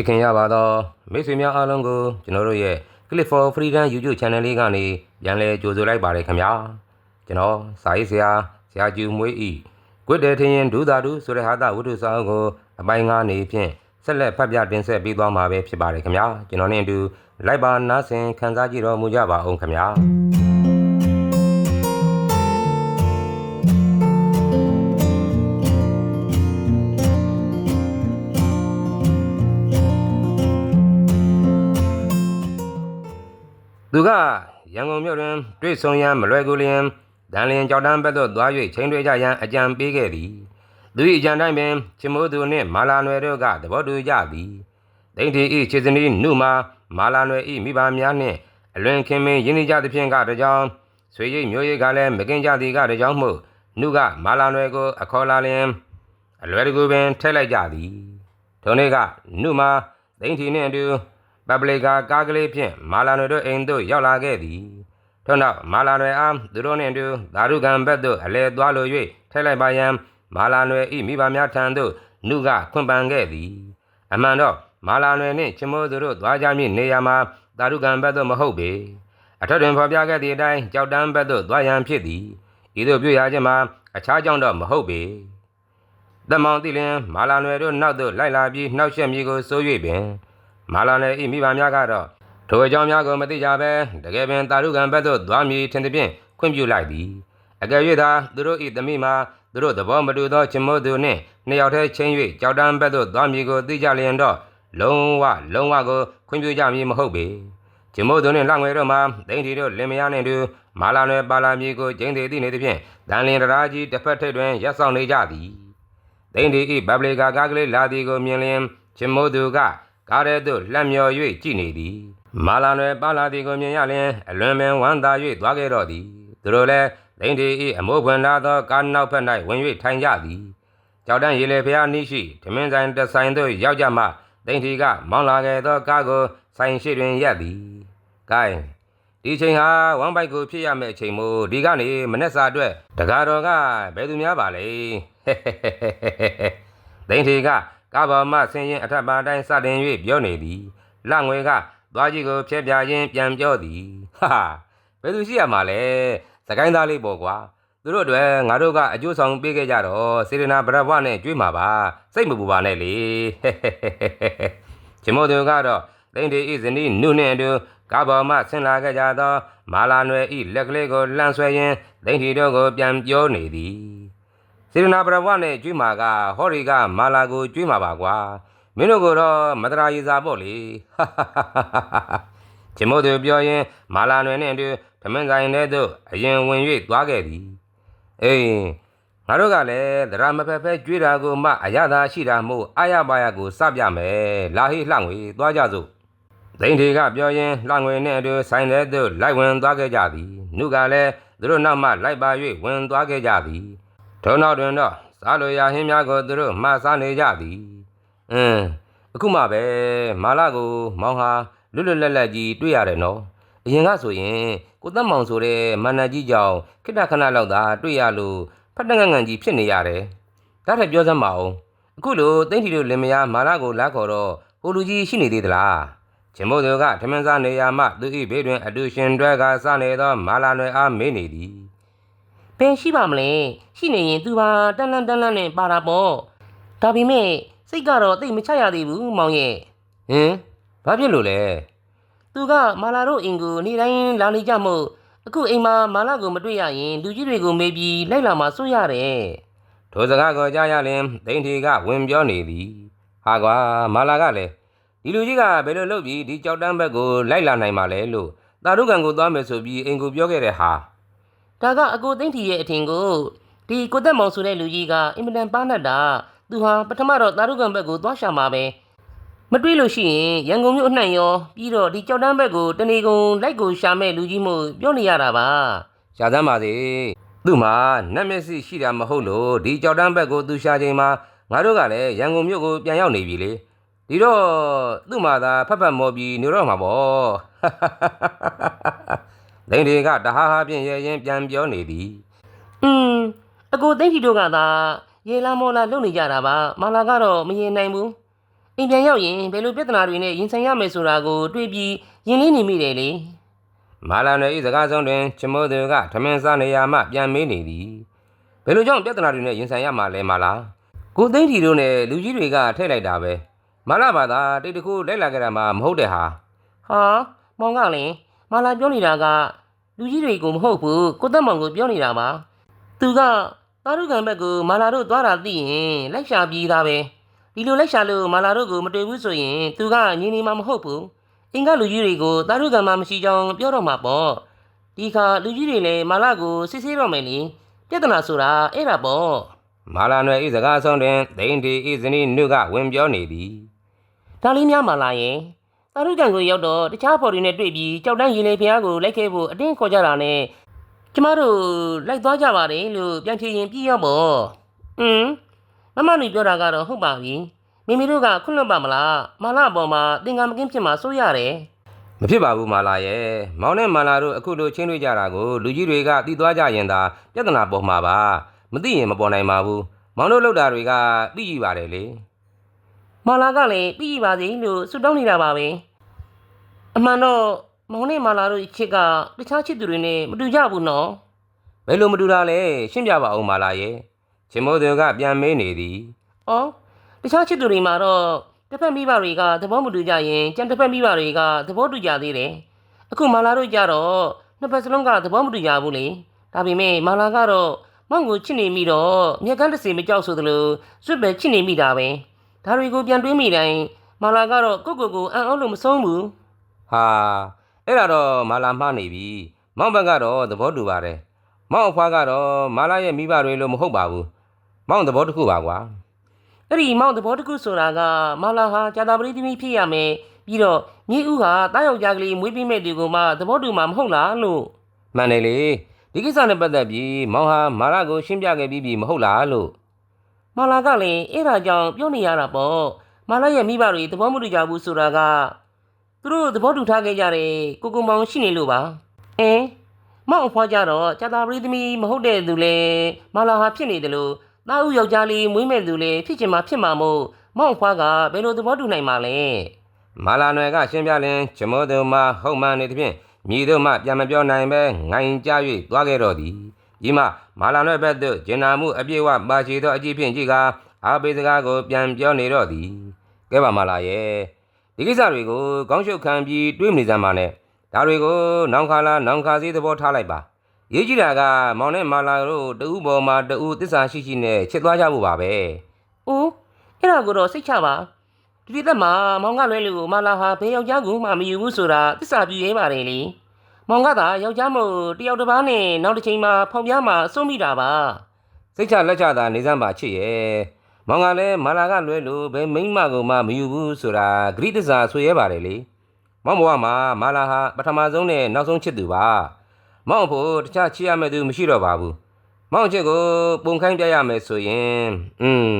ချစ်ခင်ရပါတော့မိတ်ဆွေများအားလုံးကိုကျွန်တော်တို့ရဲ့ Click for Freedom YouTube Channel လေးကနေပြန်လည်ကြိုဆိုလိုက်ပါတယ်ခင်ဗျာကျွန်တော်စာရေးဆရာဆရာကျူမွေးဤကွတ်တယ်ထင်ရင်ဒူးသာဒူဆိုတဲ့ဟာတာဝတ္ထုစာအုပ်ကိုအပိုင်းငါးနေဖြင့်ဆက်လက်ဖတ်ပြတင်ဆက်ပေးသွားမှာပဲဖြစ်ပါတယ်ခင်ဗျာကျွန်တော်နဲ့အတူလိုက်ပါနားဆင်ခန်းစားကြည့်တော်မူကြပါအောင်ခင်ဗျာ သူကရန်ကုန်မြို့တွင်တွေ့ဆုံရန်မလွယ်ကူလျင်ဒန်လျင်ကြောက်တန်းဘက်သို့သွား၍ချိန်တွေ့ကြရန်အကြံပေးခဲ့သည်သူ၏အကြံတိုင်းပင်ချမိုးသူနှင့်မာလာနွယ်တို့ကသဘောတူကြသည်ဒိဋ္ဌိ၏ခြေစနီးနုမာမာလာနွယ်၏မိဘများနှင့်အလွန်ခင်မင်းရင်းနှီးကြသဖြင့်ကတကြောင်ဆွေရိတ်မျိုးရိတ်ကလည်းမကင်းကြသည်ကတကြောင်မှုနုကမာလာနွယ်ကို အခေါ်လာလျင်အလွယ်တကူပင်ထည့်လိုက်ကြသည်ထိုနေ့ကနုမာဒိဋ္ဌိနှင့်အတူ ပပလီကာကားကလေးဖြင့်မာလာနွယ်တို့အိမ်သို့ရောက်လာခဲ့သည်ထို့နောက်မာလာနွယ်အားသူတို့နှင့်အတူဓာရုကံဘက်သို့အလဲသွားလို၍ထဲလိုက်ပါရန်မာလာနွယ်၏မိဘများထံသို့နှုကခွင့်ပန်ခဲ့သည် အမှန်တော့မာလာနွယ်နှင့်ချမိုးသူတို့သွားကြမည့်နေရာမှာဓာရုကံဘက်သို့မဟုတ်ပေအထက်တွင်ဖော်ပြခဲ့သည့်အတိုင်းကြောက်တန်းဘက်သို့သွားရန်ဖြစ်သည်ဤသို့ပြုရခြင်းမှာအခြားကြောင့်တော့မဟုတ်ပေတမောင်တိလင်မာလာနွယ်တို့နောက်သို့လိုက်လာပြီးနှောက်ယှက်မိကိုစိုး၍ပင် မာလာနွယ်၏မိဘများကတော့ထိုအကြောင်းများကိုမသိကြဘဲတကယ်ပင်တာရုကံဘက်သို့သွားမည်ထင်သည်ဖြင့်ခွင့်ပြုလိုက်သည်အကယ်၍သာသူတို့၏သမိမှာသူတို့သဘောမတူသောချင်မိုးသူနှင့်နှစ်ယောက်တည်းချင်း၍ကြောက်တန်းဘက်သို့သွားမည်ကိုသိကြလျင်တော့လုံးဝလုံးဝကိုခွင့်ပြုကြမည်မဟုတ်ပေချင်မိုးသူနှင့်လှငွေတို့မှာဒိန်တီတို့လင်မယားနှင့်တူမာလာနွယ်ပါလာမည်ကိုကျင်းသေးသည့်နေသည်ဖြင့်ဒန်လင်တရာကြီးတစ်ဖက်ထိပ်တွင်ရက်ဆောင်နေကြသည်ဒိန်ဒီဤဘဘလီကာကားကလေးလာသည်ကိုမြင်လျင်ချင်မိုးသူက ကားရဲသို့လှမ်းမြော်၍ကြည်နေသည်မာလာနွယ်ပါလာသည်ကိုမြင်ရလျင်အလွန်ပင်ဝမ်းသာ၍သွားခဲ့တော့သည်သူတို့လည်းဒိန်ဒီဤအမိုးဖွင့်လာသောကားနောက်ဘက်၌ဝင်၍ထိုင်ကြသည်ကြောက်တန်းရေလေဖျားနိရှိဓမင်းဆိုင်တစ်ဆိုင်သို့ရောက်ကြမှဒိန်ဒီကမောင်းလာခဲ့သောကားကိုဆိုင်ရှိတွင်ရပ်သည်ဂိုင်းဒီချိန်ဟာဝမ်ဘိုက်ကိုဖြစ်ရမယ့်အချိန်မို့ဒီကနေမနေ့စာအတွက်တကားတော်ကဘယ်သူများပါလဲဒိန်ထေက ကာဘာမဆင်းရင်အထက်ပါတိုင်းစတင်၍ပြောနေသည်လငွေကသွားကြီးကိုဖျက်ပြခြင်းပြန်ပြောသည်ဟာဘယ်သူရှိရမှာလဲစကိုင်းသားလေးပေါ့ကွာသူတို့အတွက်ငါတို့ကအကျိုးဆောင်ပေးခဲ့ကြတော့စေရနာဗရဘဝနဲ့ကြွေးမှာပါစိတ်မပူပါနဲ့လေချင်မို့သူကတော့ဒိန်ထေဤဇနီးနုနှင့်အတူကာဘာမဆင်းလာခဲ့ကြသော မာလာနွယ်ဤလက်ကလေးကိုလှမ်းဆွဲရင်းဒိန်ထေတို့ကိုပြန်ပြောနေသည် စေရနာပရဝနဲ့ကျွေးမာကဟောရီကမာလာကိုကျွေးမာပါကွာမင်းတို့ကတော့မတရာရီစာပေါ့လေချင်မို့သူပြောရင်မာလာနွယ်နဲ့အတူဓမင်းဆိုင်ထဲသို့အရင်ဝင်၍သွားခဲ့သည်အေးငါတို့ကလည်းသရမဖက်ဖက်ကျွေးတာကိုမှအရသာရှိတာမို့အာရပါရကိုစပြမယ်လာဟိလှငွေသွားကြစို့ဒိန်ထေကပြောရင်လှငွေနဲ့အတူဆိုင်ထဲသို့လိုက်ဝင်သွားခဲ့ကြသည်နုကလည်းသူတို့နောက်မှလိုက်ပါ၍ဝင်သွားခဲ့ကြသည် ထို့နောက်တွင်တော့စားလိုရာဟင်းများကိုသူတို့မှစားနေကြသည်အင်းအခုမှပဲမာလာကိုမောင်ဟာလွတ်လွတ်လပ်လပ်ကြီးတွေ့ရတယ်နော်အရင်ကဆိုရင်ကိုသက်မောင်ဆိုတဲ့မန္တကြီးကြောင့်ခိတ္တခဏလောက်သာတွေ့ရလို့ဖတ်တငငန်ကြီးဖြစ်နေရတယ်ဒါထက်ပြောစမ်းပါဦးအခုလိုတိန့်ထီတို့လင်မယားမာလာကိုလာခေါ်တော့ဟိုလူကြီးရှိနေသေးသလားကျမို့သူကထမင်းစားနေရာမှသူ၏ဘေးတွင်အတူရှင်တွဲကစနေသောမာလာနွယ်အားမေးနေသည် ဘယ်ရှိပါမလဲရှိနေရင်သူပါတန်းလန်းတန်းလန်းနဲ့ပါတာပေါ့ဒါပေမဲ့စိတ်ကတော့တိတ်မချရသေးဘူးမောင်ရဲ့ဟင်ဘာဖြစ်လို့လဲသူကမာလာတို့အိမ်ကိုနေ့တိုင်းလာနေကြမို့အခုအိမ်မှာမာလာကိုမတွေ့ရရင်လူကြီးတွေကိုမေးပြီးလိုက်လာမှစိုးရတယ်ထိုစကားကိုကြားရလင်ဒိန်ထီကဝင်ပြောနေသည်ဟာကွာမာလာကလည်းဒီလူကြီးကဘယ်လိုလုပ်ပြီးဒီကြောက်တန်းဘက်ကိုလိုက်လာနိုင်မှာလဲလို့တာရုကန်ကိုသွားမယ်ဆိုပြီးအိမ်ကိုပြောခဲ့တဲ့ဟာ ဒါကအကိုသိန်းထီရဲ့အထင်ကိုဒီကိုသက်မောင်ဆိုတဲ့လူကြီးကအင်မတန်ပါနတ်တာသူဟာပထမတော့တာရုကန်ဘက်ကိုသွားရှာမှာပဲမတွေ့လို့ရှိရင်ရန်ကုန်မြို့အနှံ့ရောပြီးတော့ဒီကြောက်တန်းဘက်ကိုတနေကုန်လိုက်ကိုရှာမဲ့လူကြီးမို့ပြောနေရတာပါရှာသမ်းပါစေသူ့မှာနတ်မျက်စိရှိတာမဟုတ်လို့ဒီကြောက်တန်းဘက်ကိုသူရှာချိန်မှာငါတို့ကလည်းရန်ကုန်မြို့ကိုပြန်ရောက်နေပြီလေဒီတော့သူ့မှာသာဖက်ဖက်မော်ပြီးနေတော့မှာပေါ့ ဒိန်တွေကတဟားဟာဖြင့်ရဲရင်ပြန်ပြောနေသည်อืมအကိုသိန်းထီတို့ကသာရေလာမောလာလုပ်နေကြတာပါမာလာကတော့မရေနိုင်ဘူးအိမ်ပြန်ရောက်ရင်ဘယ်လိုပြဿနာတွေနဲ့ရင်ဆိုင်ရမယ်ဆိုတာကိုတွေးပြီးရင်လေးနေမိတယ်လေမာလာနယ်၏စကားဆုံးတွင်ချမိုးသူကထမင်းစားနေရာမှပြန်မေးနေသည်ဘယ်လိုကြောင့်ပြဿနာတွေနဲ့ရင်ဆိုင်ရမှာလဲမာလာကိုသိန်းထီတို့နဲ့လူကြီးတွေကထည့်လိုက်တာပဲမာလာဘာသာတိတ်တခုလိုက်လာကြတာမှမဟုတ်တဲ့ဟာဟာမောင်ကလည်း မာလာပြောနေတာကလူကြီးတွေကိုမဟုတ်ဘူးကိုသက်မောင်ကိုပြောနေတာပါသူကတာရုကံဘက်ကိုမာလာတို့သွားတာသိရင်လိုက်ရှာပြီးသားပဲဒီလိုလိုက်ရှာလို့မာလာတို့ကိုမတွေ့ဘူးဆိုရင်သူကညီနေမှာမဟုတ်ဘူးအင်္ဂလူကြီးတွေကိုတာရုကံမှမရှိကြောင်းပြောတော့မှာပေါ့ဒီခါလူကြီးတွေလည်းမာလာကိုစစ်ဆေးတော့မယ်လေပြဿနာဆိုတာအဲ့ဒါပေါ့မာလာနယ်၏စကားဆုံးတွင်သိန်းတီ၏ဇနီးနုကဝင်ပြောနေသည်ဒါလေးများမာလာရဲ့ တာရုကံကိုရောက်တော့တခြားဖော်တွေနဲ့တွေ့ပြီးကြောက်တန်းရင်လေဖျားကိုလိုက်ခဲ့ဖို့အတင်းခေါ်ကြတာနဲ့ကျမတို့လိုက်သွားကြပါတယ်လို့ပြန်ဖြေရင်ပြီးရောပေါ့။อืมမမနူပြောတာကတော့ဟုတ်ပါပြီ။မိမိတို့ကခွင့်လွှတ်ပါမလား။မာလာအပေါ်မှာသင်္ကန်းမကင်းဖြစ်မှာစိုးရတယ်မဖြစ်ပါဘူးမာလာရဲ့မောင်နဲ့မာလာတို့အခုလိုချင်းတွေ့ကြတာကိုလူကြီးတွေကတီးသွားကြရင်သာပြဿနာပေါ်မှာပါမသိရင်မပေါ်နိုင်ပါဘူးမောင်တို့လောက်တာတွေကပြီးကြည့်ပါတယ်လေ။ မာလာကလည်းပြီးပြီပါစေလို့ဆုတောင်းနေတာပါပဲ။အမှန်တော့မောင်နဲ့မာလာတို့ချစ်ကတခြားချစ်သူတွေနဲ့မတူကြဘူးနော်ဘယ်လိုမတူတာလဲရှင်းပြပါဦးမာလာရဲ့ချင်းမိုးသူကပြန်မေးနေသည်။အော်တခြားချစ်သူတွေမှာတော့တစ်ဖက်မိဘတွေကသဘောမတူကြရင်ကြံတစ်ဖက်မိဘတွေကသဘောတူကြသေးတယ်။အခုမာလာတို့ကြတော့နှစ်ဖက်စလုံးကသဘောမတူကြဘူးလေ။ဒါပေမဲ့မာလာကတော့မောင်ကိုချစ်နေမိတော့မြက်ကန်းတစ်စီမကြောက်ဆိုသလိုစွတ်ပဲချစ်နေမိတာပဲ။ ဒါတွေကိုပြန်တွေးမိတိုင်းမာလာကတော့ကိုယ့်ကိုယ်ကိုအံ့ဩလို့မဆုံးဘူးဟာအဲ့ဒါတော့မာလာမှားနေပြီမောင်ဘက်ကတော့သဘောတူပါတယ်မောင်အဖွားကတော့မာလာရဲ့မိဘတွေလို့မဟုတ်ပါဘူးမောင်သဘောတစ်ခုပါကွာ။အဲ့ဒီမောင်သဘောတစ်ခုဆိုတာကမာလာဟာဂျာတာပရိသမီးဖြစ်ရမယ်။ပြီးတော့မြေဥဟာတားယောက်ျားကလေးမွေးပြီးမဲ့သူကမှသဘောတူမှာမဟုတ်လားလို့မှန်တယ်လေဒီကိစ္စနဲ့ပတ်သက်ပြီးမောင်ဟာမာလာကိုရှင်းပြခဲ့ပြီးပြီမဟုတ်လားလို့ မာလာကလည်းအဲ့ဒါကြောင့်ပြောနေရတာပေါ့မာလာရဲ့မိဘတွေသဘောမတူကြဘူးဆိုတာကသူတို့သဘောတူထားခဲ့ကြတယ်ကိုကုမောင်ရှိနေလို့ပါအင်းမောင်အဖွားကြတော့ကြာတာပရိသမီးမဟုတ်တဲ့သူလဲမာလာဟာဖြစ်နေတယ်လို့တာဦးယောက်ျားလေးမွေးမဲ့သူလဲဖြစ်ချင်မှာဖြစ်မှာမို့မောင်အဖွားကဘယ်လိုသဘောတူနိုင်မှာလဲမာလာနွယ်ကရှင်းပြလင်ဂျမိုးသူမှဟုတ်မှန်နေသဖြင့်မြည်တို့မှပြန်မပြောနိုင်ပဲငိုင်ကြ၍သွားခဲ့တော့သည် ဒီမှမာလာနွယ်ဘက်သို့ဂျင်နာမှုအပြည့်ဝပါချေသောအကြည့်ဖြင့်ကြည့်ကာအားပေးစကားကိုပြန်ပြောနေတော့သည်ကဲပါမာလာရဲ့ဒီကိစ္စတွေကိုကောင်းရှုပ်ခံပြီးတွေးမနေစမ်းပါနဲ့ဒါတွေကိုနောင်ခါလာနောင်ခါစည်းသဘောထားလိုက်ပါရေးကြည့်တာကမောင်နဲ့မာလာတို့တဦးပေါ်မှာတဦးတစ္ဆာရှိရှိနဲ့ချစ်သွားကြဖို့ပါပဲ။အိုးအဲ့ဒါကိုတော့စိတ်ချပါဒီဒီသက်မှာမောင်ကလွဲလို့မာလာဟာဘယ်ယောက်ျားကိုမှမယူဘူးဆိုတာသစ္စာပြုရဲပါတယ်လေ။ မောင်ကသာယောက်ျားမို့တယောက်တစ်ပားနဲ့နောက်တစ်ချိန်မှာဖောင်ပြားမှာစွန့်မိတာပါစိတ်ချလက်ချသာနေစမ်းပါချစ်ရဲ့မောင်ကလည်းမာလာကလွဲလို့ဘယ်မိန်းမကိုမှမယူဘူးဆိုတာဂရိတစ္ဆာဆိုရဲပါတယ်လေမောင်ဘဝမှာမာလာဟာပထမဆုံးနဲ့နောက်ဆုံးချစ်သူပါမောင်ဖို့တခြားချစ်ရမယ့်သူမရှိတော့ပါဘူးမောင်ချစ်ကိုပုံခိုင်းပြရမယ်ဆိုရင်อืม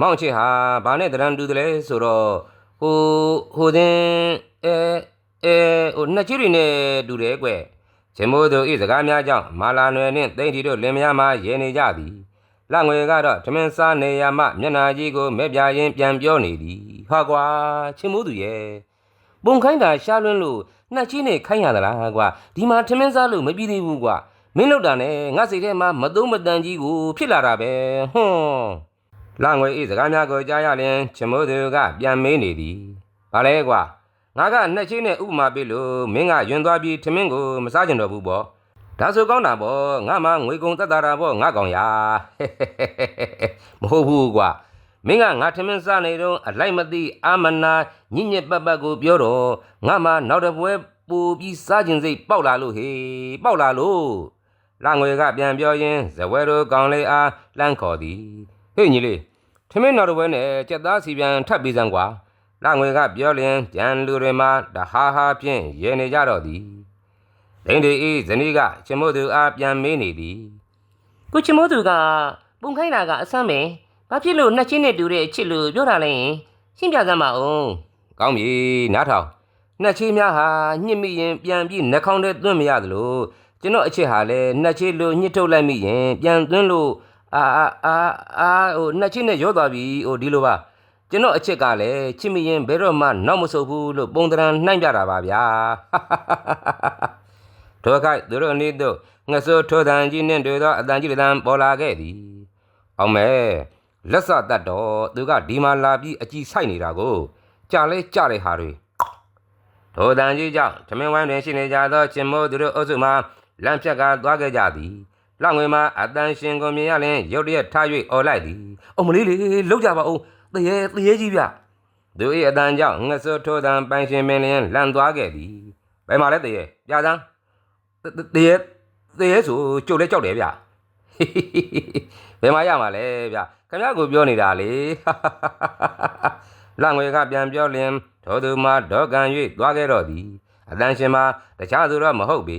မောင်ချစ်ဟာဘာနဲ့တရံတူတယ်လဲဆိုတော့ဟိုဟိုတဲ့အဲ အဲဟိုနှစ်ချစ်တွေနဲ့တူတယ်ကွဂျင်မိုးတို့ဤစကားများကြောင့်မာလာနွယ်နှင့်တိန့်တီတို့လင်မယားမှရဲနေကြသည်လငွေကတော့ထမင်းစားနေရမှမျက်နာကြီးကိုမဲ့ပြရင်ပြန်ပြောနေသည်ဟာကွာချင်းမိုးသူရဲ့ပုံခိုင်းတာရှားလွန်းလို့နှက်ချင်းနဲ့ခိုင်းရသလားကွာဒီမှာထမင်းစားလို့မပြီးသေးဘူးကွာမင်းလောက်တာနဲ့ငါစိတ်ထဲမှာမသုံးမတန်ကြီးကိုဖြစ်လာတာပဲဟွန်းလငွေဤစကားများကိုကြားရရင်ချင်းမိုးသူကပြန်မေးနေသည်ဘာလဲကွာ ငါကနှက်ချင်းနဲ့ဥပမာပေးလို့မင်းကယွန်သွားပြီးထမင်းကိုမစားကြတော့ဘူးပေါ့ဒါဆိုကောင်းတာပေါ့ငါမှငွေကုန်သက်သာတာပေါ့ငါကောင်ရာမဟုတ်ဘူးကွာမင်းကငါထမင်းစားနေတော့အလိုက်မသိအာမနာညညက်ပတ်ပတ်ကိုပြောတော့ငါမှနောက်တစ်ပွဲပူပြီးစားခြင်းစိတ်ပေါက်လာလို့ဟေးပေါက်လာလို့လာငွေကပြန်ပြောရင်းဇဝဲတို့ကောင်လေးအားလှမ်းခေါ်သည်ဟေ့ညီလေးထမင်းနောက်တစ်ပွဲနဲ့ကြက်သားစီပြန်ထပ်ပြီးစမ်းကွာ လာငွေကပြောလျင်ကြံလူတွေမှတဟာဟာဖြင့်ရဲနေကြတော့သည်ဒိန်ဒီဤဇနီးကချင်မို့သူအားပြန်မေးနေသည်ကိုချမိုးသူကပုံခိုင်းတာကအဆမ်းပဲဘာဖြစ်လို့နှစ်ချင်းနဲ့တူတဲ့အချစ်လို့ပြောတာလဲရင်ရှင်းပြစမ်းပါဦးကောင်းပြီနားထောင်နှစ်ချေးများဟာညှစ်မိရင်ပြန်ပြီးနှာခေါင်းထဲသွင်းမရသလိုကျွန်တော်အချစ်ဟာလည်းနှစ်ချေးလိုညှစ်ထုတ်လိုက်မိရင်ပြန်သွင်းလို့အာအာအာအာဟိုနှစ်ချေးနဲ့ရောသွားပြီဟိုဒီလိုပါ ကျကျွန်တော်အချက်ကလည်းချစ်မရင်ဘယ်တော့မှနောက်မဆုတ်ဘူးလို့ပုံတရံနှိုင်းပြတာပါဗျာထိုအခါသူတို့အနည်းတို့ငဆိုးထိုးတန်ကြီးနှင့်တွေ့သောအတန်ကြီးတစ်တန်ပေါ်လာခဲ့သည်အောင်မဲလက်စတတ်တော့သူကဒီမှာလာပြီးအကြည့်ဆိုင်နေတာကိုကြာလဲကြာတဲ့ဟာတွေထိုတန်ကြီးကြောင့်သမင်းဝိုင်းတွင်ရှိနေကြသောချင်းမိုးသူတို့အုပ်စုမှလမ်းဖြတ်ကသွားခဲ့ကြသည်လောက်ငွေမှာအတန်ရှင်ကိုမြင်ရရင်ရုတ်တရက်ထား၍អော်လိုက်သည်အုံမလေးလေလောက်ကြပါဦး တရေတရေကြီးဗျသူ၏အတန်ကြောင့်ငဆိုးထိုးတန်ပိုင်ရှင်မင်းလျင်လန့်သွားခဲ့သည်ဘယ်မှာလဲတရေပြစမ်းတရေတရေဆိုကြုတ်လဲကြောက်တယ်ဗျဘယ်မှာရမှာလဲဗျခင်ဗျားကိုပြောနေတာလေလန့်ငွေကပြန်ပြောလျင်ထိုသူမှဒေါကန်၍သွားခဲ့တော့သည်အတန်ရှင်မှာတခြားသူတော့မဟုတ်ပေ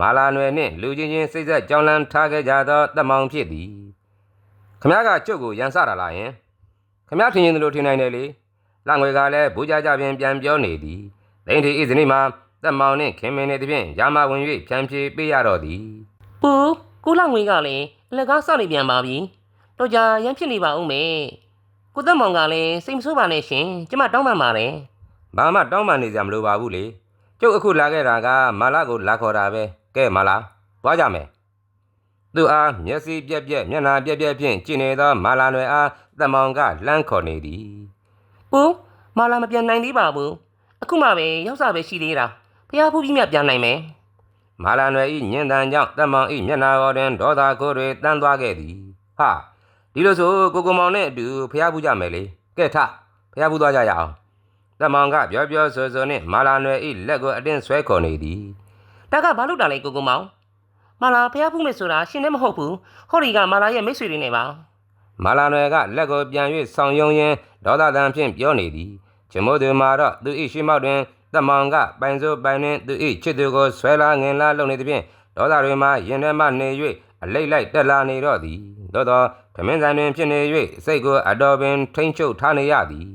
မာလာနွယ်နှင့်လူချင်းချင်းစိတ်ဆက်ကြောင်းလန်းထားခဲ့ကြသောတက်မောင်ဖြစ်သည်ခင်ဗျားကကျုပ်ကိုရန်စတာလားယင် ခင်ဗျားထင်ရင်လို့ထင်နိုင်တယ်လေလန့်ငွေကလည်းဘူကြကြပင်ပြန်ပြောနေသည်ဒိန်တီဤဇနီးမှာတက်မောင်နှင့်ခင်မင်းနေသည်ဖြင့်ရာမဝင်၍ဖြန့်ဖြေပေးရတော့သည်ပူကိုလောက်ငွေကလည်းအလက်ကားစောင့်နေပြန်ပါပြီတော့ကြာရမ်းဖြစ်နေပါဦးမေကိုသက်မောင်ကလည်းစိတ်မဆိုးပါနဲ့ရှင်ကျမတောင်းပန်ပါတယ်ဘာမှတောင်းပန်နေကြမလိုပါဘူးလေကျုပ်အခုလာခဲ့တာကမာလာကိုလာခေါ်တာပဲကဲမာလာသွားကြမယ် သူအားမျက်စိပြက်ပြက်မျက်နှာပြက်ပြက်ဖြင့်ကြည်နေသောမာလာနွယ်အားတမောင်ကလှမ်းခေါ်နေသည်ပူမာလာမပြန်နိုင်သေးပါဘူးအခုမှပဲရောက်စားပဲရှိသေးတာဖះဖူးပြီးမြပြန်နိုင်မယ်မာလာနွယ်ဤညင်တန်ကြောင့်တမောင်ဤမျက်နှာပေါ်တွင်ဒေါသကိုယ်တွေတန်းသွားခဲ့သည်ဟာဒီလိုဆိုကိုကိုမောင်နဲ့အတူဖျားဖူးကြမယ်လေကဲထဖျားဖူးသွားကြရအောင်တမောင်ကပြောပြောဆိုဆိုနှင့်မာလာနွယ်ဤလက်ကိုအတင်းဆွဲခေါ်နေသည်ဒါကဘာလို့တာလဲကိုကိုမောင် မာလာဖះဖူးမယ်ဆိုတာရှင်လည်းမဟုတ်ဘူးဟော်ဒီကမာလာရဲ့မိတ်ဆွေတွေနဲ့ပါမာလာနွယ်ကလက်ကိုပြန်၍ဆောင်ယုံရင်းဒေါသတန်ဖြင့်ပြောနေသည်ချမိုးသူမာတော့သူ၏ရှိမောက်တွင်တမောင်ကပိုင်စိုးပိုင်နှင့်သူ၏ချစ်သူကိုဆွဲလာငင်လာလုပ်နေသည်ဖြင့်ဒေါသတွေမှရင်ထဲမှနေ၍အလိတ်လိုက်တက်လာနေတော့သည်သို့သောဓမင်းဆိုင်တွင်ဖြစ်နေ၍စိတ်ကိုအတော်ပင်ထိမ့်ချုပ်ထားနေရသည်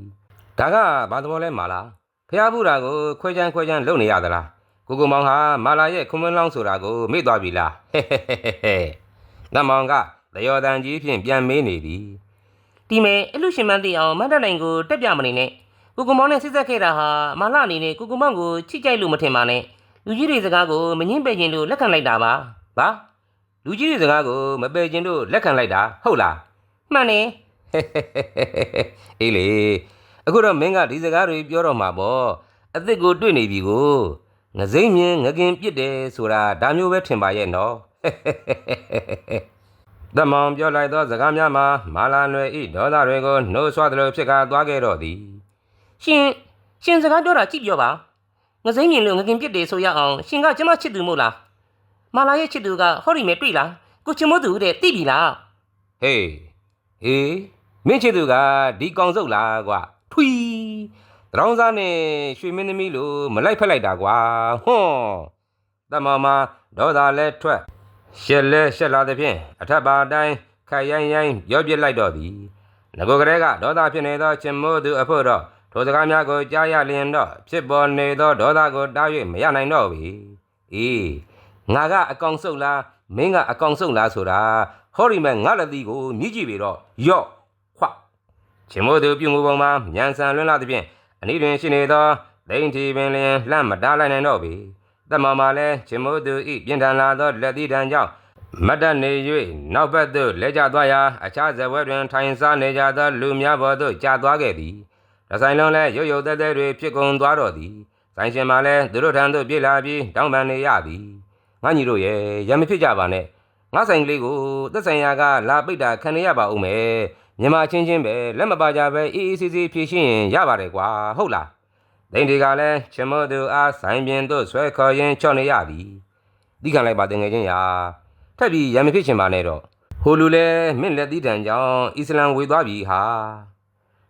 ဒါကဘာသဘောလဲမာလာဖျားဘူးတာကိုခွဲချမ်းခွဲချမ်းလုပ်နေရသလား ကိုကိုမောင်ဟာမာလာရဲ့ခွန်မင်းလောင်းဆိုတာကိုမေ့သွားပြီလားဟဲ့ဟဲ့ဟဲ့ဟဲ့ဟဲ့တမောင်ကတယောတန်ကြီးဖြင့်ပြန်မေးနေသည်ဒီမဲ့အလူရှင်မန်းသိအောင်မတ်တက်နိုင်ကိုတက်ပြမနေနဲ့ကိုကိုမောင်နဲ့စစ်ဆက်ခဲ့တာဟာမာလာအနေနဲ့ကိုကိုမောင်ကိုချိကြိုက်လို့မထင်ပါနဲ့လူကြီးတွေစကားကိုမငင်းပယ်ခြင်းလို့လက်ခံလိုက်တာပါဘာလူကြီးတွေစကားကိုမပယ်ခြင်းတို့လက်ခံလိုက်တာဟုတ်လားမှန်တယ်အေးလေအခုတော့မင်းကဒီစကားတွေပြောတော့မှာပေါ့အစ်စ်ကိုတွေ့နေပြီကို ငစိမ့်မြင်ငကင်ပြစ်တယ်ဆိုတာဒါမျိုးပဲထင်ပါရဲ့နော်တမောင်ပြောလိုက်သောစကားများမှာမာလာနွယ်ဤဒေါသတွေကိုနှိုးဆွသလိုဖြစ်ကာသွားခဲ့တော့သည်ရှင်ရှင်စကားပြောတာကြည့်ပြောပါငစိမ့်မြင်လို့ငကင်ပြစ်တယ်ဆိုရအောင်ရှင်ကကျမချစ်သူမို့လားမာလာရဲ့ချစ်သူကဟော်ဒီမဲ့တွေ့လားကိုချင်မို့သူတဲ့သိပြီလားဟေးဟေးမင်းချစ်သူကဒီကောင်စုပ်လားကွာထွီ တရောင်းစားနဲ့ရွှေမင်းသမီးလိုမလိုက်ဖက်လိုက်တာကွာဟွန်းတမမဒေါသလဲထွက်ရှက်လဲရှက်လာသည်ဖြင့်အထက်ပါတိုင်းခိုင်ရိုင်းရိုင်းပြောပြလိုက်တော့သည်ငကိုကလေးကဒေါသဖြစ်နေသောချင်မိုးသူအဖို့တော့ထိုစကားများကိုကြားရလျင်တော့ဖြစ်ပေါ်နေသောဒေါသကိုတား၍မရနိုင်တော့ပြီအေးငါကအကောင်စုပ်လားမင်းကအကောင်စုပ်လားဆိုတာဟောဒီမဲ့ငါလက်သီးကိုမြည်ကြည့်ပြီးတော့ယော့ခွချင်းမို့သူပြုံမှုပုံမှာမြန်ဆန်လွန်းလာသည်ဖြင့် အနည်းတွင်ရှိနေသောဒိန်တီပင်လျင်လှမ်းမတားလိုက်နိုင်တော့ပေတမမာလည်းချင်းမို့သူဤပြင်ထန်လာသောလက်သီးတံကြောင့်မတ်တက်နေ၍နောက်ဘက်သို့လဲကျသွားရာအခြားဇဝဲတွင်ထိုင်စားနေကြသောလူများပေါ်သို့ကြာသွားခဲ့သည်ဒဆိုင်လုံးလည်းရုတ်ရုတ်တဲတဲတွေဖြစ်ကုန်သွားတော့သည်ဆိုင်ရှင်မှလည်းသူတို့ထံသို့ပြေးလာပြီးတောင်းပန်နေရသည်ငါညီတို့ရဲ့ရံမဖြစ်ကြပါနဲ့ငါဆိုင်ကလေးကိုသက်ဆိုင်ရာကလာပိတ်တာခံရရပါဦးမယ် မြန်မာချင်းချင်းပဲလက်မပါကြပဲအေးအေးဆေးဆေးဖြည့်ရှင်းရင်ရပါတယ်ကွာဟုတ်လားဒိန်ဒီကလည်းချင်မို့သူအားဆိုင်ပြင်သို့ဆွဲခေါ်ရင်းချော့နေရသည်ဒီခံလိုက်ပါတင်ငယ်ချင်းရာထပ်ပြီးရံမဖြစ်ချင်ပါနဲ့တော့ဟိုလူလဲမင့်လက်သီးတံကြောင့်အစ္စလမ်ဝေသွားပြီဟာ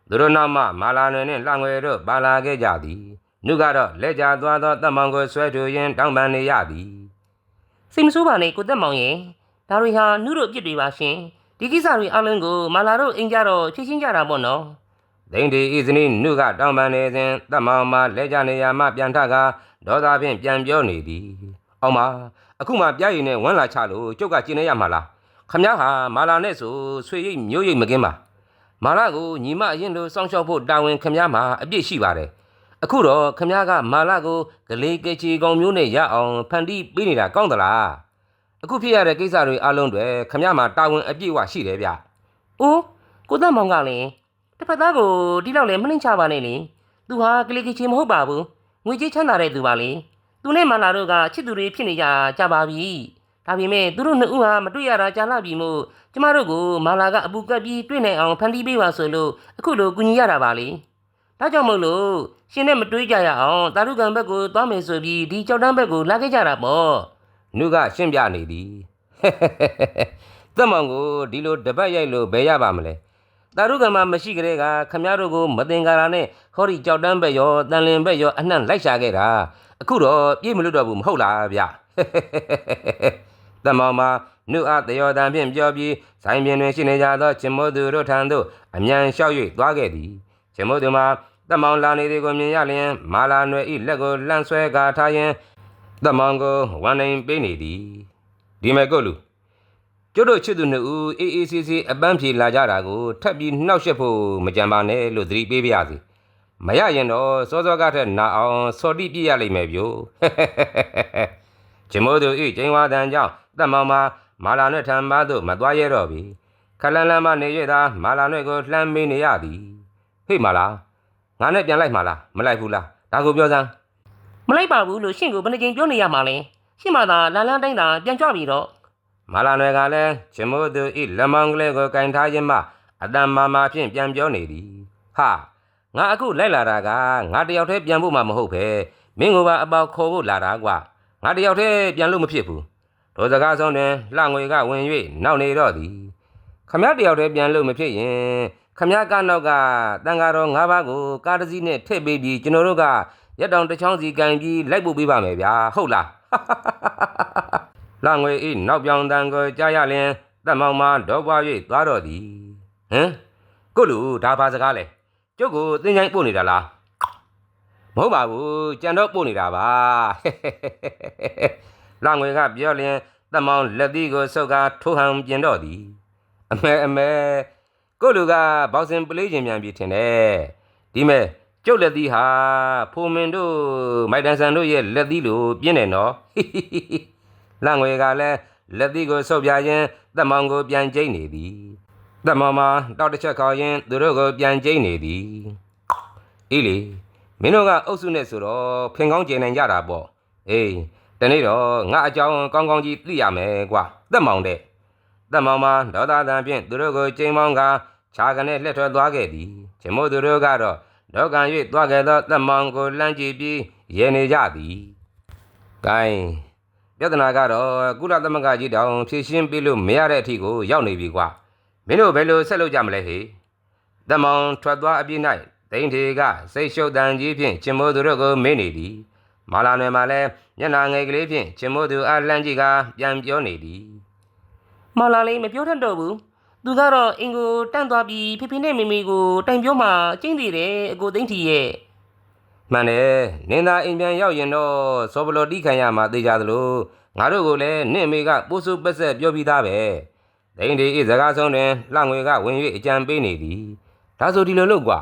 သူတို့နောက်မှမာလာနယ်နှင့်လှငွေတို့ပါလာခဲ့ကြသည်နှုကတော့လက်ကြသွားသောတပ်မောင်ကိုဆွဲထူရင်းတောင်းပန်နေရသည်စိတ်မဆိုးပါနဲ့ကိုသက်မောင်ရဲ့ဒါတွေဟာနှုတို့အပြစ်တွေပါရှင် ဒီကိစ္စတွေအလုံးကိုမာလာတို့အိမ်ကြတော့ဖြည့်ရှင်းကြတာပေါ့နော်ဒိန်ဒီဤဇနီးနုကတောင်းပန်နေစဉ်တမောင်မှလဲကြနေရမှပြန်ထကဒေါသဖြင့်ပြန်ပြောနေသည်။အောင်မအခုမှပြားရည်နဲ့ဝမ်းလာချလို့ကျုပ်ကကျင်းနေရမှာလား။ခမည်းဟာမာလာနဲ့ဆိုဆွေရိတ်မျိုးရိတ်မကင်းပါ။မာလာကိုညီမအရင်လိုစောင့်ရှောက်ဖို့တာဝန်ခမည်းမှာအပြစ်ရှိပါတယ်အခုတော့ခမည်းကမာလာကိုဂလေးကချီကောင်မျိုးနဲ့ရအောင်ဖန်တီးပေးနေတာကောင်းသလား အခုဖြစ်ရတဲ့ကိစ္စတွေအလုံးတွေခမည်းမှာတာဝန်အပြည့်အဝရှိတယ်ဗျ။အိုးကိုသက်မောင်ကလည်းတစ်ဖက်သားကိုဒီလောက်လည်းမနှိမ့်ချပါနဲ့လေ။သူဟာကလေးကချင်မဟုတ်ပါဘူး။ငွေကြေးချမ်းသာတဲ့သူပါလေ။သူနဲ့မလာတို့ကချစ်သူတွေဖြစ်နေကြကြပါပြီ။ဒါပေမဲ့သူတို့နှစ်ဦးဟာမတွေ့ရတာကြာလာပြီမို့ကျမတို့ကိုမာလာကအပူကပ်ပြီးတွေ့နိုင်အောင်ဖန်တီးပေးပါဆိုလို့အခုလိုကူညီရတာပါလေ။ဒါကြောင့်မို့လို့ရှင်နဲ့မတွေးကြရအောင်တာရုကံဘက်ကိုသွားမယ်ဆိုပြီးဒီကြောက်တန်းဘက်ကိုလာခဲ့ကြတာပေါ့ နုကရှင်းပြနေသည်သက်မောင်ကိုဒီလိုတပတ်ရိုက်လို့ဘယ်ရပါမလဲတာရုကံမှာမရှိကြတဲ့ကခမည်းတော်ကိုမတင်ကားတာနဲ့ဟောဒီကြောက်တန်းဘက်ရောတန်လင်ဘက်ရောအနှံ့လိုက်ရှာခဲ့တာအခုတော့ပြေးမလွတ်တော့ဘူးမဟုတ်လားဗျသက်မောင်မှာနုအားတယောတန်ဖြင့်ပြောပြီးဆိုင်ပြင်တွင်ရှိနေကြသောချင်မိုးသူတို့ထံသို့အမြန်လျှောက်၍သွားခဲ့သည်ချင်မိုးသူမှာသက်မောင်လာနေသည်ကိုမြင်ရလျင်မာလာနွယ်ဤလက်ကိုလှန့်ဆွဲကာထားရင် သက်မောင်ကိုဝမ်းနိုင်ပေးနေသည်ဒီမဲ့ကိုလူကျတို့ချစ်သူနှစ်ဦးအေးအေးဆေးဆေးအပန်းဖြေလာကြတာကိုထပ်ပြီးနှောက်ယှက်ဖို့မကြံပါနဲ့လို့သတိပေးပါရစေမရရင်တော့စောစောကထက်နာအောင်စော်တိပြရလိမ့်မယ်ဗျို့ကျမိုးသူဤကျင်းဝါတန်ကြောင့်သက်မောင်မှာမာလာနဲ့ထံပါသို့မသွားရတော့ပြီခလန်လန်မနေရတာမာလာနဲ့ကိုလှမ်းမေးနေရသည်ဟေ့မာလာငါနဲ့ပြန်လိုက်မာလာမလိုက်ဘူးလားဒါကိုပြောစမ်း မလိုက်ပါဘူးလို့ရှင့်ကိုဘယ်နှကြိမ်ပြောနေရမှာလဲရှင့်မသာလန်လန်းတိုင်းသာပြန်ကြွပြီတော့မာလာနွယ်ကလည်းချမိုးသူဤလက်မောင်းကလေးကိုကင်ထားခြင်းမှအတန်မာမာဖြင့်ပြန်ပြောနေသည်ဟာငါအခုလိုက်လာတာကငါတယောက်တည်းပြန်ဖို့မှမဟုတ်ပဲမင်းကပါအပေါခေါ်ဖို့လာတာကွာငါတယောက်တည်းပြန်လို့မဖြစ်ဘူးဒေါ်စကားဆုံးတွင်လှငွေကဝင်၍နောက်နေတော့သည်ခမရတယောက်တည်းပြန်လို့မဖြစ်ရင်ခမရကနောက်ကတန်ဃာတော်၅ပါးကိုကားတစ်စီးနဲ့ထည့်ပေးပြီးကျွန်တော်တို့က ရက်တောင်တစ်ချောင်းစီကန်ပြီးလိုက်ပို့ပေးပါမယ်ဗျာဟုတ်လားလာငွေဤနောက်ပြောင်တန်ကိုကြားရလျင်တက်မောင်မှဒေါ်ပွား၍သွားတော်သည်ဟမ်ကိုလူဒါဘာစကားလဲကျုပ်ကိုသင်ချိုင်းပို့နေတာလားမဟုတ်ပါဘူးကြံတော့ပို့နေတာပါလာငွေကပြောလျင်တက်မောင်လက်သီးကိုဆုပ်ကားထိုးဟန်ပြင်တော့သည်အမဲအမဲကိုလူကဘောက်စင်ပလေးခြင်းမြန်ပြီထင်တယ်ဒီမဲ့ ကျုပ်လက်သီးဟာဖိုမင်တို့မိုက်တန်ဆန်တို့ရဲ့လက်သီးလိုပြင်းတယ်နော်လန့်ငွေကလည်းလက်သီးကိုဆုပ်ပြခြင်းသက်မောင်ကိုပြန်ကျိတ်နေသည်သက်မောင်မှာတောက်တစ်ချက်ခေါ်ရင်သူတို့ကိုပြန်ကျိတ်နေသည်အေးလေမင်းတို့ကအုပ်စုနဲ့ဆိုတော့ဖင်ကောင်းကျင်နိုင်ကြတာပေါ့အေးတနေ့တော့ငါအကြောင်းကောင်းကောင်းကြီးသိရမယ်ကွာသက်မောင်တဲ့သက်မောင်မှာဒေါသတန်ဖြင့်သူတို့ကိုချိန်မောင်းကခြာကနေလှည့်ထွက်သွားခဲ့သည်ချင်မို့သူတို့ကတော့ ဒေါကံ၍သွားခဲ့သောသက်မောင်ကိုလှမ်းကြည့်ပြီးရဲနေကြသည်ဂိုင်းပြဿနာကတော့ကုလသမဂ္ဂကြီးတောင်ဖြည့်ရှင်းပေးလို့မရတဲ့အထိကိုရောက်နေပြီကွာမင်းတို့ဘယ်လိုဆက်လုပ်ကြမလဲဟေတမောင်ထွက်သွားအပြည့်၌ဒိန်ထေကစိတ်ရှုပ်တန်ကြီးဖြင့်ချင်မိုးသူတို့ကိုမေးနေသည်မာလာနယ်မှာလည်းမျက်နာငယ်ကလေးဖြင့်ချင်မိုးသူအားလှမ်းကြည့်ကပြန်ပြောနေသည်မလာလေးမပြောတတ်တော့ဘူး သူကတော့အင်ကိုတန့်သွားပြီးဖေဖေနဲ့မေမေကိုတိုင်ပြောမှကျင်းသေးတယ်အကိုသိန်းထီရဲ့မှန်တယ်နင်သာအိမ်ပြန်ရောက်ရင်တော့စောဘလော်တီးခံရမှာသိကြသလိုငါတို့ကိုလည်းနင့်အမေကပိုးစုပက်ဆက်ပြောပြီးသားပဲဒိန်ထေဤစကားဆုံးတွင်လှငွေကဝင်၍အကြံပေးနေသည်ဒါဆိုဒီလိုလုပ်ကွာ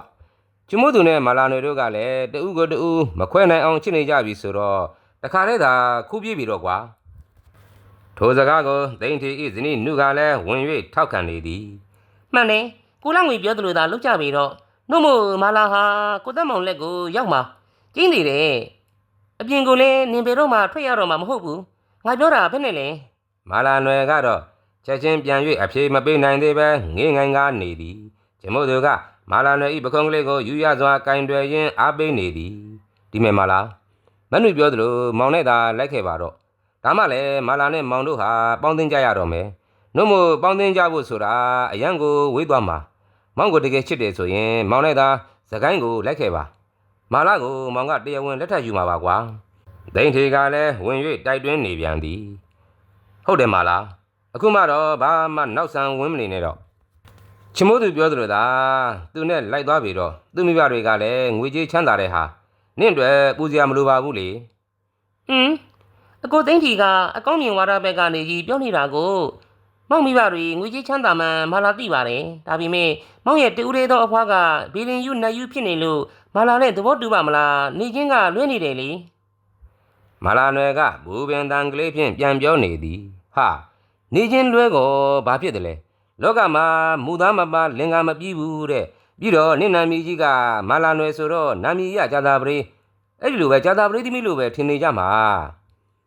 ကျမို့သူနဲ့မာလာနယ်တို့ကလည်းတဦးကိုတဦးမခွဲနိုင်အောင်ချစ်နေကြပြီဆိုတော့တခါတည်းသာခုပြေးပြီတော့ကွာ ထိုစကားကိုဒိန်တီဤဇနီးနုကလည်းဝင်၍ထောက်ခံနေသည်မှန်တယ်ကိုလာငွေပြောသလိုသာလုပ်ကြပြီတော့နှုတ်မို့မလာဟာကိုသက်မောင်လက်ကိုရောက်မှာကျင်းသေးတယ်အပြင်ကိုလည်းနင်ပေတော့မှထွက်ရတော့မှာမဟုတ်ဘူးငါပြောတာဘယ်နဲ့လဲမာလာနယ်ကတော့ချက်ချင်းပြန်၍အဖြေမပေးနိုင်သေးပဲငေးငိုင်းကားနေသည်ကျမို့သူကမာလာနယ်ဤပခုံးကလေးကိုယူရစွာကင်တွယ်ရင်းအားပေးနေသည်ဒီမဲ့မာလာမနှွေပြောသလိုမောင်နဲ့သာလိုက်ခဲ့ပါတော့ ဒါမှလည်းမာလာနဲ့မောင်တို့ဟာပေါင်းသင်းကြရတော့မယ်နှုတ်မို့ပေါင်းသင်းကြဖို့ဆိုတာအရန်ကိုဝေးသွားမှာမောင်ကိုတကယ်ချစ်တယ်ဆိုရင်မောင်နဲ့သာစကိုင်းကိုလိုက်ခဲ့ပါမာလာကိုမောင်ကတရားဝင်လက်ထပ်ယူမှာပါကွာဒိန်ထေကလည်းဝင်၍တိုက်တွန်းနေပြန်သည်ဟုတ်တယ်မာလာအခုမှတော့ဘာမှနောက်ဆန်ဝင်မနေနဲ့တော့ချမိုးသူပြောသလိုသာသူနဲ့လိုက်သွားပြီတော့သူမိဘတွေကလည်းငွေကြေးချမ်းသာတဲ့ဟာနင့်အတွက်ပူစရာမလိုပါဘူးလေဟင်း အကိုသိန်းထီကအကောင်းမြင်ဝါဒဘက်ကနေကြီးပြောနေတာကိုမောင်မိဘတွေငွေကြေးချမ်းသာမှန်မာလာသိပါတယ်ဒါပေမဲ့မောင်ရဲ့တူရဲသောအဖွားကဘီလင်ယူနတ်ယူဖြစ်နေလို့မာလာနဲ့သဘောတူပါမလားနေချင်းကလွဲနေတယ်လေမာလာနွယ်ကဘူပင်တန်ကလေးဖြင့်ပြန်ပြောနေသည်ဟာနေချင်းလွဲကောဘာဖြစ်တယ်လဲလောကမှာမူသားမပါလင်္ကာမပြီးဘူးတဲ့ပြီးတော့နင့်နာမည်ကြီးကမာလာနွယ်ဆိုတော့နာမည်ရဂျာသာပရိအဲ့ဒီလိုပဲဂျာသာပရိသမီးလိုပဲထင်နေကြမှာ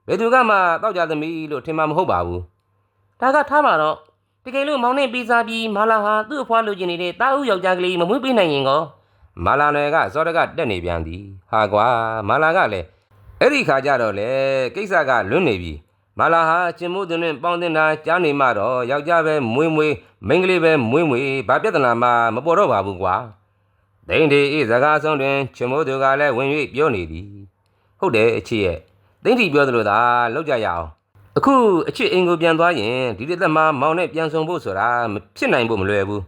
ဘယ်သူကမှတောက်ကြသမီးလို့ထင်မှာမဟုတ်ပါဘူးဒါကထားပါတော့တကယ်လို့မောင်နဲ့ပေးစားပြီးမာလာဟာသူ့အဖွားလိုချင်နေတဲ့တာဦးယောက်ျားကလေးမမွေးပေးနိုင်ရင်ကောမာလာနယ်ကစောတကတက်နေပြန်သည်ဟာကွာမာလာကလည်းအဲ့ဒီခါကျတော့လေကိစ္စကလွတ်နေပြီမာလာဟာကျင်မို့သူနဲ့ပေါင်းတင်တာကြားနေမှတော့ယောက်ျားပဲမွေးမွေးမိန်းကလေးပဲမွေးမွေးဘာပြဿနာမှမပေါ်တော့ပါဘူးကွာဒိန်ဒီဤစကားဆုံးတွင်ကျင်မို့သူကလည်းဝင်၍ပြောနေသည်ဟုတ်တယ်အချစ်ရဲ့ ဒိန်ဒီပြောသလိုသာလောက်ကြရအောင်အခုအချစ်အိမ်ကိုပြန်သွားရင်ဒီတစ်သက်မှာမောင်နဲ့ပြန်ဆုံဖို့ဆိုတာမဖြစ်နိုင်ဖို့မလွယ်ဘူး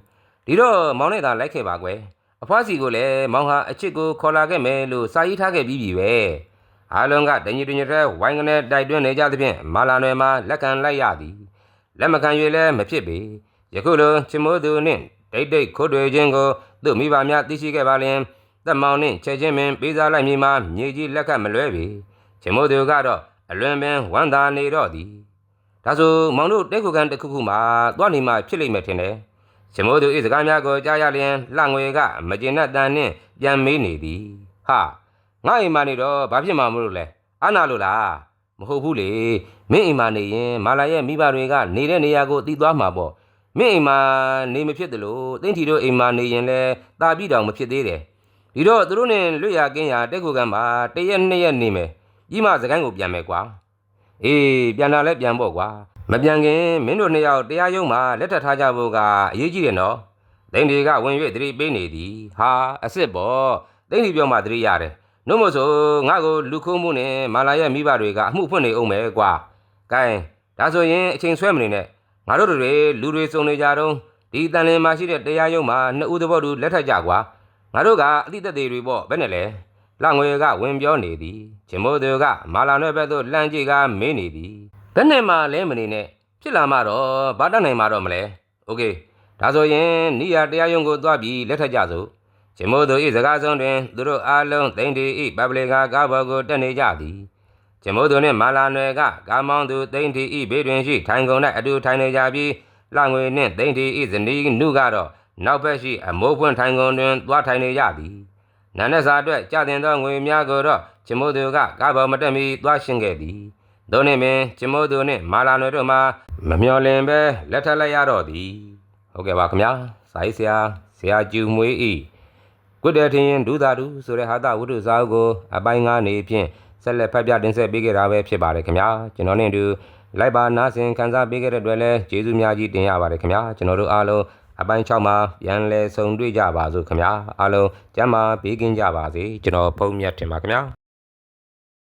ဒီတော့မောင်နဲ့သာလိုက်ခဲ့ပါကွယ်အဖွားစီကိုလည်းမောင်ဟာအချစ်ကိုခေါ်လာခဲ့မယ်လို့စာရေးထားခဲ့ပြီးပြီပဲအားလုံးကတညီတညတဲ့ဝိုင်းကနေတိုက်တွန်းနေကြသဖြင့်မာလာနယ်မှာလက်ခံလိုက်ရသည်လက်မခံ၍လည်းမဖြစ်ပေယခုလိုချင်မိုးသူနှင့်ဒိတ်ဒိတ်ခိုးတွေခြင်းကိုသူ့မိဘများသိရှိခဲ့ပါလျင်သက်မောင်နှင့်ချက်ချင်းပင်ပေးစားလိုက်မည်မှာမြေကြီးလက်ခတ်မလွဲပေ ချင်မိုးသူကတော့အလွန်ပင်ဝမ်းသာနေတော့သည်ဒါဆိုမောင်တို့တိတ်ခုကန်တစ်ခုခုမှာတွားနေမှဖြစ်လိမ့်မယ်ထင်တယ်ရှမိုးသူဤစကားများကိုကြားရလျင်လှငွေကမကျင်တတ်တန်နှင့်ပြန်မေးနေသည်ဟာငါအိမ်မနေတော့ဘာဖြစ်မှာမလို့လဲအာနာလို့လားမဟုတ်ဘူးလေမင်းအိမ်မနေရင်မာလာရဲ့မိဘတွေကနေတဲ့နေရာကိုတီးသွားမှာပေါ့မင်းအိမ်မနေမဖြစ်တယ်လို့တင်းထီတို့အိမ်မနေရင်လဲတာပြီးတောင်မဖြစ်သေးတယ်ဒီတော့သူတို့နဲ့လွတ်ရကင်းရတက်ကိုကမ်းမှာတရက်နှစ်ရက်နေမယ် ကြီးမစကိုင်းကိုပြန်မယ်ကွာအေးပြန်လာလဲပြန်ပေါ့ကွာမပြန်ခင်မင်းတို့နှစ်ယောက်တရားရုံးမှာလက်ထပ်ထားကြဖို့ကအရေးကြီးတယ်နော်ဒိန်တွေကဝင်၍သတိပေးနေသည်ဟာအစ်စ်ပေါ့ဒိန်ဒီပြောမှသတိရတယ်နှုတ်မဆိုငါ့ကိုလူခုံးမှုနဲ့မာလာရဲ့မိဘတွေကအမှုဖွင့်နေအောင်မယ်ကွာကဲဒါဆိုရင်အချိန်ဆွဲမနေနဲ့ငါတို့တွေလူတွေစုံနေကြတော့ဒီတန်လင်မှာရှိတဲ့တရားရုံးမှာနှစ်ဦးသဘောတူလက်ထပ်ကြကွာငါတို့ကအတိတ်သက်တွေပေါ့ဘယ်နဲ့လဲ လငွေကဝင်ပြောနေသည်ဂျမိုးသူကမာလာနယ်ဘက်သို့လှမ်းကြည့်ကမေးနေသည်ဘယ်နဲ့မှလဲမနေနဲ့ဖြစ်လာမှတော့ဘာတတ်နိုင်မှတော့မလဲโอเคဒါဆိုရင်နိယာတရားရုံးကိုသွားပြီးလက်ထပ်ကြစို့ဂျမိုးသူဤစကားဆုံးတွင်သူတို့အားလုံးသိမ့်တီဤပပလီကာကားဘော်ကိုတက်နေကြသည်ဂျမိုးသူနှင့်မာလာနယ်ကကားမောင်းသူသိမ့်တီဤဘေးတွင်ရှိထိုင်ကုန်၌အတူထိုင်နေကြပြီးလငွေနှင့်သိမ့်တီဤဇနီးနုကတော့နောက်ဘက်ရှိအမိုးဖွင့်ထိုင်ကုန်တွင်သွားထိုင်နေကြသည် နန်းနဲ့စာအတွက်ကြတင်သောငွေများကိုတော့ချမိုးသူကကားပေါ်မတက်မီသွားရှင်းခဲ့သည်။သို့နှင့်ပင်ချမိုးသူနှင့်မာလာနွယ်တို့မှမမျော်လင်ပဲလက်ထပ်လိုက်ရတော့သည်။ဟုတ်ကဲ့ပါခင်ဗျာ။စာရေးဆရာဆရာကျူမွေးဤကွတ်တဲ့ထင်ရင်ဒုသာဒုဆိုတဲ့ဟာသဝတ္ထုစာအုပ်ကိုအပိုင်းငါးနေဖြင့်ဆက်လက်ဖတ်ပြတင်ဆက်ပေးခဲ့တာပဲဖြစ်ပါတယ်ခင်ဗျာ။ကျွန်တော်နဲ့အတူလိုက်ပါနားဆင်ခန်းစားပေးခဲ့တဲ့အတွက်လည်းကျေးဇူးများကြီးတင်ရပါတယ်ခင်ဗျာ။ကျွန်တော်တို့အားလုံး အပိုင်း6မှာပြန်လည်ဆုံတွေ့ကြပါစို့ခင်ဗျာအားလုံးကျမ်းမာပေးကင်းကြပါစေကျွန်တော်ဖုန်းမြတ်တင်ပါခင်ဗျာ